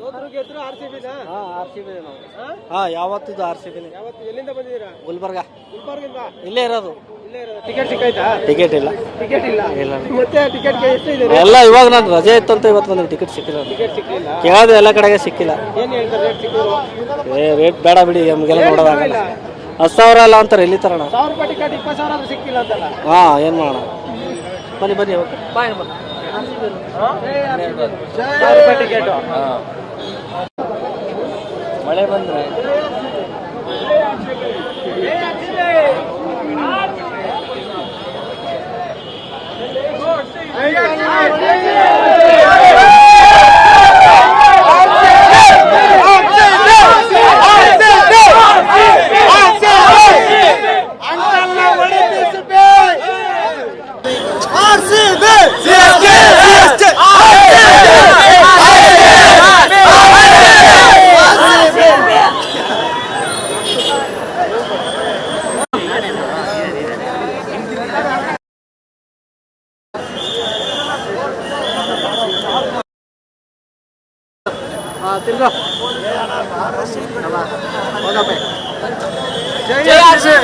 ಸೋದ್ರು ಗೆದ್ರು R C ಬಿನಾ ಹಾಂ ಆರ್ ಸಿ ಬಿ ನಾವು. ಹಾಂ? ಯಾವತ್ತಿದ್ದು ಆರ್ ಸಿ ಬಿನೇ ಯಾವತ್ತು ಎಲ್ಲಿಂದ ಬಂದಿದ್ದೀರಾ? ಗುಲ್ಬರ್ಗ. ಗುಲ್ಬರ್ಗಿಂದ? ಇಲ್ಲೇ ಇರೋದು. ಇಲ್ಲೇ ಇರೋದು. ಟಿಕೆಟ್ ಸಿಕ್ಕಾಯ್ತಾ? ಟಿಕೆಟ್ ಇಲ್ಲ. ಟಿಕೆಟ್ ಇಲ್ಲ. ಇಲ್ಲ. ಮತ್ತೆ ಟಿಕೆಟ್ಗೆ ಎಷ್ಟು ಇದೆ? ಎಲ್ಲ ಇವಾಗ ನಾನು ರಜೆ ಇತ್ತಂತ ಇವತ್ತು ನನಗೆ ಟಿಕೆಟ್ ಸಿಕ್ಕಿಲ್ಲ. ಟಿಕೆಟ್ ಸಿಕ್ಕಿಲ್ಲ. ಕೇಳೋದು ಎಲ್ಲ ಕಡೆಗೆ ಸಿಕ್ಕಿಲ್ಲ. ಏನು ಹೇಳ್ತಾರೆ ರೇಟ್ ಸಿಕ್ಕಿದ್ರು ಏ ರೇಟ್ ಬೇಡ ಬಿಡಿ ನಮಗೆಲ್ಲ ನೋಡೋದಾಗಲ್ಲ ಹತ್ತು ಸಾವಿರ ಅಲ್ಲ ಅಂತಾರೆ ಎಲ್ಲಿ ತರೋಣ? ಸಾವಿರ ರೂಪಾಯಿ ಟಿಕೆಟ್ ಇಪ್ಪತ್ತು ಸಾವಿರ ಆದ್ರೂ ಸಿಕ್ಕಿಲ್ಲ ಅಂತಲ್ಲ? ಹಾಂ ಏನು ಮಾಡೋಣ? ಬನ್ನಿ ಬನ್ನಿ ಓಕೆ ಬಾಯ್ ರೂಪಾಯಿ ಟಿಕೆಟ್ ಮಳೆ ಬಂದರೆ ತಿರ್ಗಾ తిరుగు. జై